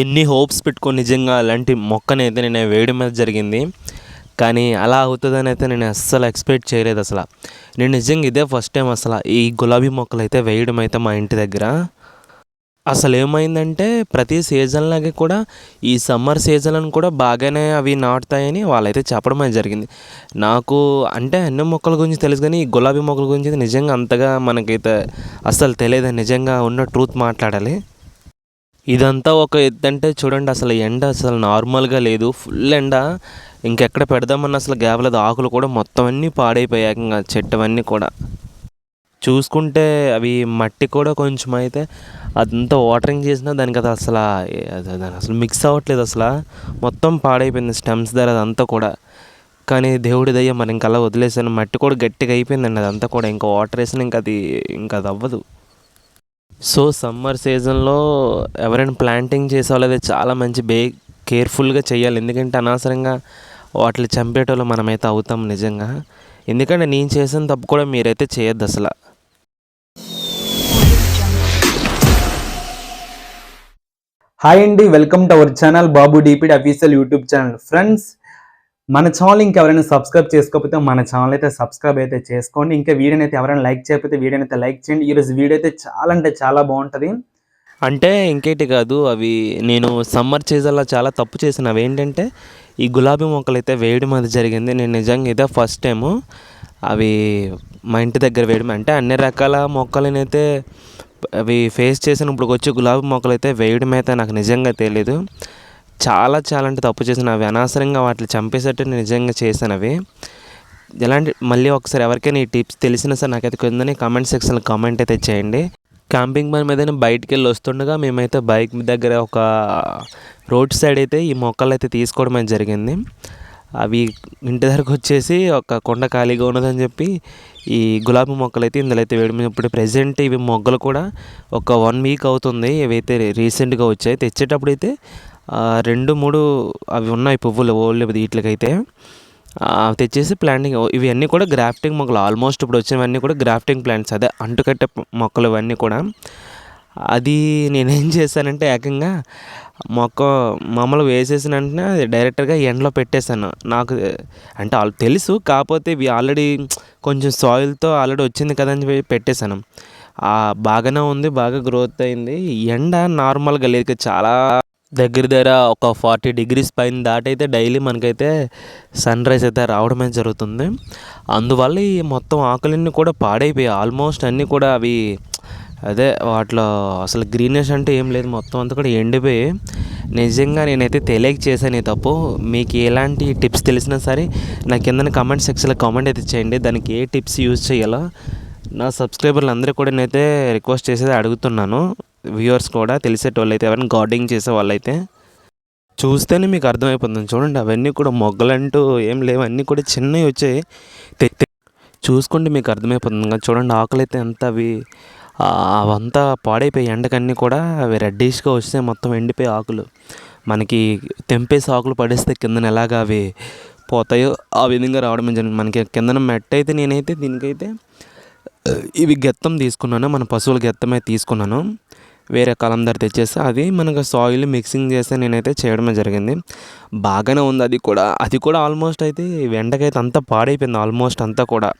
ఎన్ని హోప్స్ పెట్టుకొని నిజంగా అలాంటి మొక్కనైతే నేను వేయడం మీద జరిగింది. కానీ అలా అవుతుందని అయితే నేను అస్సలు ఎక్స్పెక్ట్ చేయలేదు అసలు. నేను నిజంగా ఇదే ఫస్ట్ టైం అసలు ఈ గులాబీ మొక్కలు అయితే వేయడం అయితే మా ఇంటి దగ్గర. అసలు ఏమైందంటే ప్రతి సీజన్లాగే కూడా ఈ సమ్మర్ సీజన్ కూడా బాగానే అవి నాటుతాయని వాళ్ళైతే చెప్పడం అనేది జరిగింది. నాకు అంటే అన్ని మొక్కల గురించి తెలుసు కానీ ఈ గులాబీ మొక్కల గురించి నిజంగా అంతగా మనకైతే అస్సలు తెలియదు. నిజంగా ఉన్న ట్రూత్ మాట్లాడాలి. ఇదంతా ఒక ఎత్తు అంటే చూడండి అసలు ఎండ అసలు నార్మల్గా లేదు. ఫుల్ ఎండ. ఇంకెక్కడ పెడదామన్న అసలు గ్యాప్లది ఆకులు కూడా మొత్తం అన్నీ పాడైపోయాయి. ఇంకా చెట్టు అన్నీ కూడా. చూసుకుంటే అవి మట్టి కూడా కొంచెం అయితే అదంతా వాటరింగ్ చేసినా దానికి అది అసలు అసలు మిక్స్ అవ్వట్లేదు అసలు. మొత్తం పాడైపోయింది స్టెమ్స్ ధర అదంతా కూడా. కానీ దేవుడి దయ్య మరి ఇంకలా అలా వదిలేసాను. మట్టి కూడా గట్టిగా అయిపోయిందండి అదంతా కూడా. ఇంకా వాటర్ వేసినా ఇంకా అది ఇంకా అది అవ్వదు. సో సమ్మర్ సీజన్లో ఎవరైనా ప్లాంటింగ్ చేసే వాళ్ళది చాలా మంచి బే కేర్ఫుల్గా చేయాలి. ఎందుకంటే అనవసరంగా వాటిని చంపేటోళ్ళు మనమైతే అవుతాం నిజంగా. ఎందుకంటే నేను చేసిన తప్పు కూడా మీరైతే చేయొద్దు అసలు. హాయ్ అండి welcome to our channel Babu DPD official YouTube channel. Friends మన ఛానల్ ఇంకెవరైనా సబ్స్క్రైబ్ చేసుకోకపోతే మన ఛానల్ అయితే సబ్స్క్రైబ్ అయితే చేసుకోండి. ఇంకా వీడియోని అయితే ఎవరైనా లైక్ చేయకపోతే వీడియోని అయితే లైక్ చేయండి. ఈరోజు వీడియో అయితే చాలా అంటే చాలా బాగుంటుంది. అంటే ఇంకేటి కాదు అవి నేను సమ్మర్ సీజన్లో చాలా తప్పు చేసిన. అవి ఏంటంటే ఈ గులాబీ మొక్కలు అయితే వేయడం అది జరిగింది. నేను నిజంగా ఇదే ఫస్ట్ టైము అవి మా ఇంటి దగ్గర వేయడం. అంటే అన్ని రకాల మొక్కలనైతే అవి ఫేస్ చేసినప్పుడు వచ్చి గులాబీ మొక్కలు అయితే వేయడం అయితే నాకు నిజంగా తెలియదు చాలా చాలా అంటే తప్పు చేసిన అవి అనవసరంగా వాటిని చంపేసేట్టు నేను నిజంగా చేశాను అవి. ఎలాంటి మళ్ళీ ఒకసారి ఎవరికైనా ఈ టిప్స్ తెలిసినా సరే నాకైతే కొందని కామెంట్ సెక్షన్లో కామెంట్ అయితే చేయండి. క్యాంపింగ్ పని మీద బయటికి వెళ్ళి వస్తుండగా మేమైతే బైక్ దగ్గర ఒక రోడ్ సైడ్ అయితే ఈ మొక్కలు అయితే తీసుకోవడం అనేది జరిగింది. అవి ఇంటి దగ్గరకు వచ్చేసి ఒక కొండ ఖాళీగా ఉన్నదని చెప్పి ఈ గులాబీ మొక్కలు అయితే ఇందులో అయితే వేయడం. ఇప్పుడు ప్రజెంట్ ఇవి మొగ్గలు కూడా ఒక వన్ వీక్ అవుతుంది. ఇవైతే రీసెంట్గా వచ్చాయి. తెచ్చేటప్పుడు అయితే రెండు మూడు అవి ఉన్నాయి పువ్వులు ఓల్డ్ వీటికైతే. తెచ్చేసి ప్లాంటింగ్ ఇవన్నీ కూడా గ్రాఫ్టింగ్ మొక్కలు. ఆల్మోస్ట్ ఇప్పుడు వచ్చినవన్నీ కూడా గ్రాఫ్టింగ్ ప్లాంట్స్ అదే అంటుకట్టే మొక్కలు ఇవన్నీ కూడా. అది నేనేం చేశానంటే ఏకంగా మొక్క మామూలు వేసేసిన వెంటనే అది డైరెక్ట్గా ఎండలో పెట్టేశాను. నాకు అంటే ఆల్ తెలుసు కాకపోతే ఇవి ఆల్రెడీ కొంచెం సాయిల్తో ఆల్రెడీ వచ్చింది కదా అని చెప్పి పెట్టేశాను. బాగానే ఉంది బాగా గ్రోత్ అయింది. ఎండ నార్మల్గా లేదు చాలా దగ్గర దగ్గర ఒక ఫార్టీ డిగ్రీస్ పైన దాటైతే డైలీ మనకైతే సన్ రైజ్ అయితే రావడమే జరుగుతుంది. అందువల్ల ఈ మొత్తం ఆకులన్నీ కూడా పాడైపోయాయి ఆల్మోస్ట్ అన్నీ కూడా అవి అదే వాటిలో అసలు గ్రీనెస్ అంటే ఏం లేదు. మొత్తం అంతా కూడా ఎండిపోయి నిజంగా నేనైతే తెలియక చేశాను ఈ తప్పు. మీకు ఎలాంటి టిప్స్ తెలిసినా సరే నా కింద కామెంట్ సెక్షన్లో కామెంట్ అయితే చేయండి. దానికి ఏ టిప్స్ యూజ్ చేయాలో నా సబ్స్క్రైబర్లు అందరూ కూడా నేనైతే రిక్వెస్ట్ చేసేది అడుగుతున్నాను. వ్యూవర్స్ కూడా తెలిసేటోళ్ళు అయితే ఎవరైనా గార్డెనింగ్ చేసే వాళ్ళైతే చూస్తేనే మీకు అర్థమైపోతుంది. చూడండి అవన్నీ కూడా మొగ్గలంటూ ఏం లేవు. అన్నీ కూడా చిన్నవి వచ్చాయి. తె- చూసుకుంటే మీకు అర్థమైపోతుంది. కదా చూడండి ఆకులు అయితే ఎంత అవి అవంతా పాడైపోయి ఎండకన్నీ కూడా అవి రెడ్డిష్గా వస్తే మొత్తం ఎండిపోయి ఆకులు. మనకి తెంపేసి ఆకులు పడేస్తే కిందన ఎలాగా అవి పోతాయో ఆ విధంగా రావడం జరిగింది. మనకి కిందన మెట్ట అయితే నేనైతే దీనికైతే ఇవి గెత్తం తీసుకున్నాను. మన పశువుల గెత్తం అయితే తీసుకున్నాను. వేరే కాలం తెచ్చేసి అది మనకు సాయిల్ మిక్సింగ్ చేస్తే నేనైతే చేయడమే జరిగింది. బాగానే ఉంది అది కూడా. అది కూడా ఆల్మోస్ట్ అయితే వెంటకైతే అంతా పాడైపోయింది ఆల్మోస్ట్ అంతా కూడా.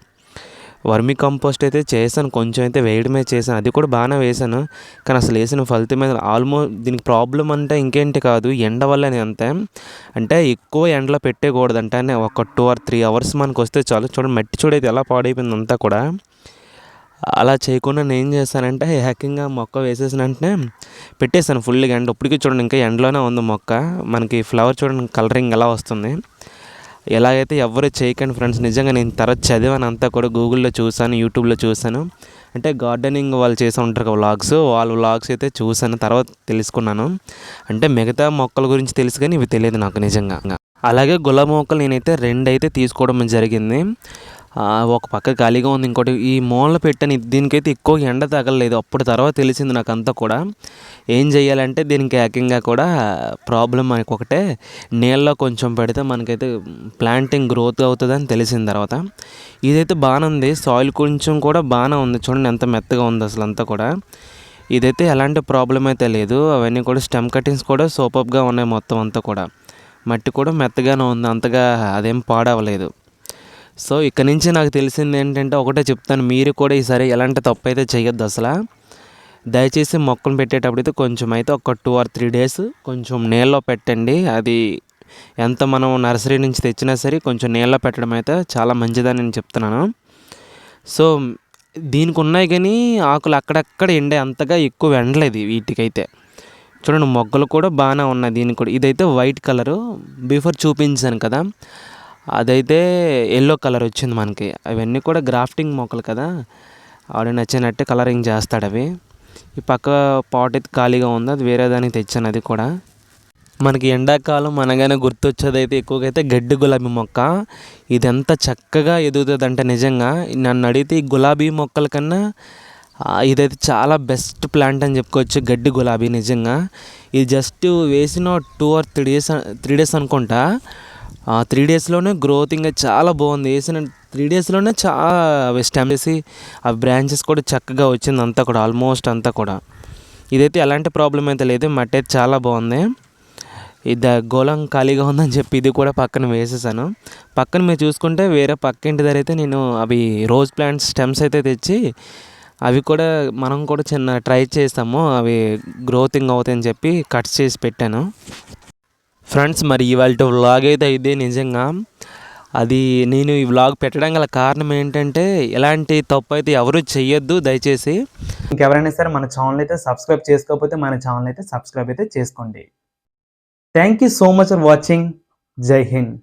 వర్మి కంపోస్ట్ అయితే చేశాను కొంచెం అయితే వేయడమే చేశాను. అది కూడా బాగానే వేశాను. కానీ అసలు వేసిన ఫలితం మీద ఆల్మోస్ట్ దీనికి ప్రాబ్లం అంటే ఇంకేంటి కాదు ఎండ వల్లనే అంతే. అంటే ఎక్కువ ఎండలో పెట్టేయకూడదంటే ఒక టూ ఆర్ త్రీ అవర్స్ మనకు వస్తే చాలు. చూడండి మట్టి చూడైతే ఎలా పాడైపోయింది అంతా కూడా. అలా చేయకుండా నేను ఏం చేశానంటే హ్యాకింగ్గా మొక్క వేసేసిన వెంటనే పెట్టేశాను ఫుల్గా ఎండ ఇప్పటికీ చూడండి ఇంకా ఎండలోనే ఉంది మొక్క. మనకి ఫ్లవర్ చూడండి కలరింగ్ ఎలా వస్తుంది. ఎలాగైతే ఎవరు చేయకండి ఫ్రెండ్స్ నిజంగా నేను తర్వాత చదివాను అంతా కూడా గూగుల్లో చూశాను యూట్యూబ్లో చూశాను. అంటే గార్డెనింగ్ వాళ్ళు చేసి ఉంటారు వ్లాగ్స్ వాళ్ళ వ్లాగ్స్ అయితే చూశాను తర్వాత తెలుసుకున్నాను. అంటే మిగతా మొక్కల గురించి తెలుసు కానీ ఇవి తెలియదు నాకు నిజంగా. అలాగే గులాబీ మొక్కలు నేనైతే రెండు అయితే తీసుకోవడం జరిగింది. ఒక పక్క ఖాళీగా ఉంది ఇంకోటి ఈ మూలన పెట్టాను దీనికైతే ఎక్కువ ఎండ తగలలేదు. అప్పుడు తర్వాత తెలిసింది నాకు అంతా కూడా. ఏం చేయాలంటే దీనికి ఏకంగా కూడా ప్రాబ్లం మనకు ఒకటే. నీళ్ళలో కొంచెం పెడితే మనకైతే ప్లాంటింగ్ గ్రోత్ అవుతుందని తెలిసిన తర్వాత. ఇదైతే బాగానే ఉంది. సాయిల్ కొంచెం కూడా బాగానే ఉంది. చూడండి ఎంత మెత్తగా ఉంది అసలు అంతా కూడా. ఇదైతే ఎలాంటి ప్రాబ్లం అయితే లేదు. అవన్నీ కూడా స్టెమ్ కటింగ్స్ కూడా సూపర్గా ఉన్నాయి మొత్తం అంతా కూడా. మట్టి కూడా మెత్తగానే ఉంది. అంతగా అదేం పాడవలేదు. సో ఇక్కడ నుంచి నాకు తెలిసింది ఏంటంటే ఒకటే చెప్తాను. మీరు కూడా ఈసారి ఎలాంటి తప్పు అయితే చేయొద్దు అసలు. దయచేసి మొక్కలు పెట్టేటప్పుడైతే కొంచెం అయితే ఒక టూ ఆర్ త్రీ డేస్ కొంచెం నీళ్ళలో పెట్టండి. అది ఎంత మనం నర్సరీ నుంచి తెచ్చినా సరే కొంచెం నీళ్ళలో పెట్టడం అయితే చాలా మంచిదని నేను చెప్తున్నాను. సో దీనికి ఉన్నాయి కానీ ఆకులు అక్కడక్కడ ఎండే అంతగా ఎక్కువ ఎండలేదు వీటికైతే. చూడండి మొగ్గలు కూడా బాగానే ఉన్నాయి దీనికి కూడా. ఇదైతే వైట్ కలరు. బిఫోర్ చూపించాను కదా. అదైతే ఎల్లో కలర్ వచ్చింది మనకి. అవన్నీ కూడా గ్రాఫ్టింగ్ మొక్కలు కదా. ఆవిడ నచ్చినట్టే కలరింగ్ చేస్తాడు అవి. ఈ పక్క పాట్ అయితే ఖాళీగా ఉంది. అది వేరే దానికి తెచ్చాను అది కూడా. మనకి ఎండాకాలం అనగానే గుర్తొచ్చేది అయితే ఎక్కువగా అయితే గడ్డి గులాబీ మొక్క. ఇది ఎంత చక్కగా ఎదుగుతుంది అంటే నిజంగా. నన్ను అడిగితే ఈ గులాబీ మొక్కల కన్నా ఇదైతే చాలా బెస్ట్ ప్లాంట్ అని చెప్పుకోవచ్చు గడ్డి గులాబీ నిజంగా. ఇది జస్ట్ వేసిన two or three days three days అనుకుంటా. త్రీ డేస్లోనే గ్రోత్ ఇంకా చాలా బాగుంది. వేసిన త్రీ డేస్లోనే చాలా స్టెమ్ చేసి ఆ బ్రాంచెస్ కూడా చక్కగా వచ్చింది అంతా కూడా ఆల్మోస్ట్ అంతా కూడా. ఇదైతే ఎలాంటి ప్రాబ్లం అయితే లేదు మట్టి అయితే చాలా బాగుంది. ఇది గోళం ఖాళీగా ఉందని చెప్పి ఇది కూడా పక్కన వేసేసాను. పక్కన మీరు చూసుకుంటే వేరే పక్క ఇంటి దగ్గర అయితే నేను అవి రోజ్ ప్లాంట్స్ స్టెమ్స్ అయితే తెచ్చి అవి కూడా మనం కూడా చిన్న ట్రై చేస్తాము. అవి గ్రోతింగ్ అవుతాయని చెప్పి కట్ చేసి పెట్టాను. ఫ్రెండ్స్ మరి ఇవాళ వ్లాగ్ అయితే ఇదే నిజంగా. అది నేను ఈ వ్లాగ్ పెట్టడం గల కారణం ఏంటంటే ఎలాంటి తప్పు అయితే ఎవరు చేయొద్దు దయచేసి. ఇంకెవరైనా సరే మన ఛానల్ అయితే సబ్స్క్రైబ్ చేసుకోకపోతే మన ఛానల్ అయితే సబ్స్క్రైబ్ అయితే చేసుకోండి. Thank you so much for watching జై హింద్